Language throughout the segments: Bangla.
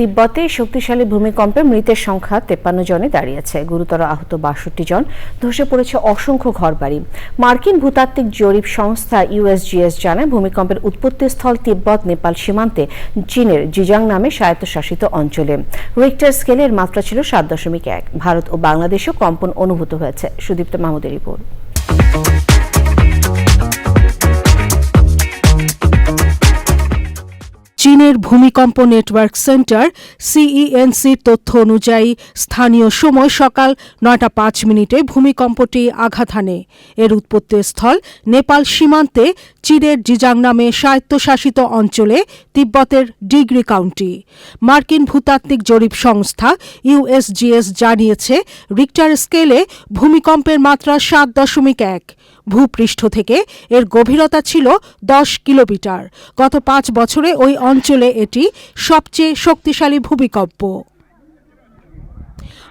তিব্বতে শক্তিশালী ভূমিকম্পে মৃতের সংখ্যা তেপ্পান্ন জনে দাঁড়িয়েছে। গুরুতর আহত বাষট্টি জন ধসে পড়েছে অসংখ্য ঘরবাড়ি। মার্কিন ভূতাত্ত্বিক জরিপ সংস্থা ইউএসজিএস জানায়, ভূমিকম্পের উৎপত্তিস্থল তিব্বত, নেপাল সীমান্তে, চীনের জিজাং নামে স্বায়ত্তশাসিত অঞ্চলে। রিক্টার স্কেলের মাত্রা ছিল সাত দশমিক এক। ভারত ও বাংলাদেশেও কম্পন অনুভূত হয়েছে। সুদীপ্ত মাহমুদের রিপোর্ট। চীনের ভূমিকম্প নেটওয়ার্ক সেন্টার, সিইএনসির তথ্য অনুযায়ী স্থানীয় সময় সকাল নয়টা পাঁচ মিনিটে ভূমিকম্পটি আঘাত হানে। এর উৎপত্তিস্থল নেপাল সীমান্তে, চীনের জিজাং নামে স্বায়ত্তশাসিত অঞ্চলে, তিব্বতের ডিগ্রি কাউন্টি। মার্কিন ভূতাত্ত্বিক জরিপ সংস্থা ইউএসজিএস জানিয়েছে, রিক্টার স্কেলে ভূমিকম্পের মাত্রা সাত দশমিক এক। ভূপৃষ্ঠ থেকে। এর গভীরতা ছিল দশ কিলোমিটার। গত পাঁচ বছরে ওই অঞ্চলে এটি সবচেয়ে শক্তিশালী ভূমিকম্প।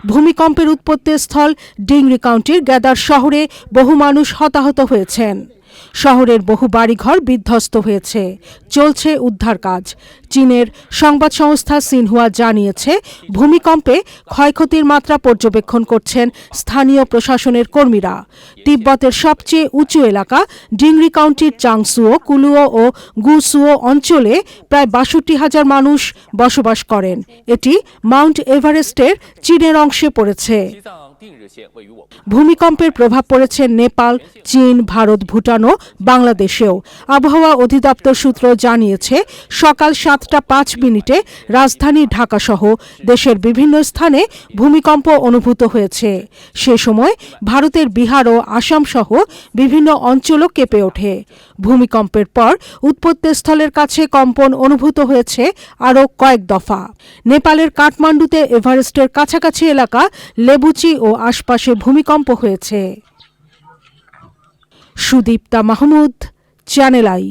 ভূমিকম্পের উৎপত্তিস্থল ডিংরি কাউন্টির গ্যাদার শহরে বহু মানুষ হতাহত হয়েছেন। শহরের বহু বাড়িঘর বিধ্বস্ত হয়েছে। চলছে উদ্ধার কাজ। চীনের সংবাদ সংস্থা সিনহুয়া জানিয়েছে, ভূমিকম্পে ক্ষয়ক্ষতির মাত্রা পর্যবেক্ষণ করছেন স্থানীয় প্রশাসনের কর্মীরা। তিব্বতের সবচেয়ে উঁচু এলাকা ডিংরি কাউন্টির চাংসুও, কুলুও ও গুসুও অঞ্চলে প্রায় বাষট্টি হাজার মানুষ বসবাস করেন। এটি মাউন্ট এভারেস্টের চীনের অংশে পড়েছে। ভূমিকম্পের প্রভাব পড়েছে নেপাল, চীন, ভারত, ভুটান ও বাংলাদেশেও। আবহাওয়া অধিদপ্তর সূত্র জানিয়েছে, সকাল সাতটা পাঁচ মিনিটে রাজধানী ঢাকাসহ দেশের বিভিন্ন স্থানে ভূমিকম্প অনুভূত হয়েছে। সে সময় ভারতের বিহার ও আসাম সহ বিভিন্ন অঞ্চলও কেঁপে ওঠে। ভূমিকম্পের পর উৎপত্তিস্থলের কাছে কম্পন অনুভূত হয়েছে আরও কয়েক দফা। নেপালের কাঠমান্ডুতে এভারেস্টের কাছাকাছি এলাকা লেবুচি ও ও আশপাশে ভূমিকম্প হয়েছে। Sudipta Mahmud channel I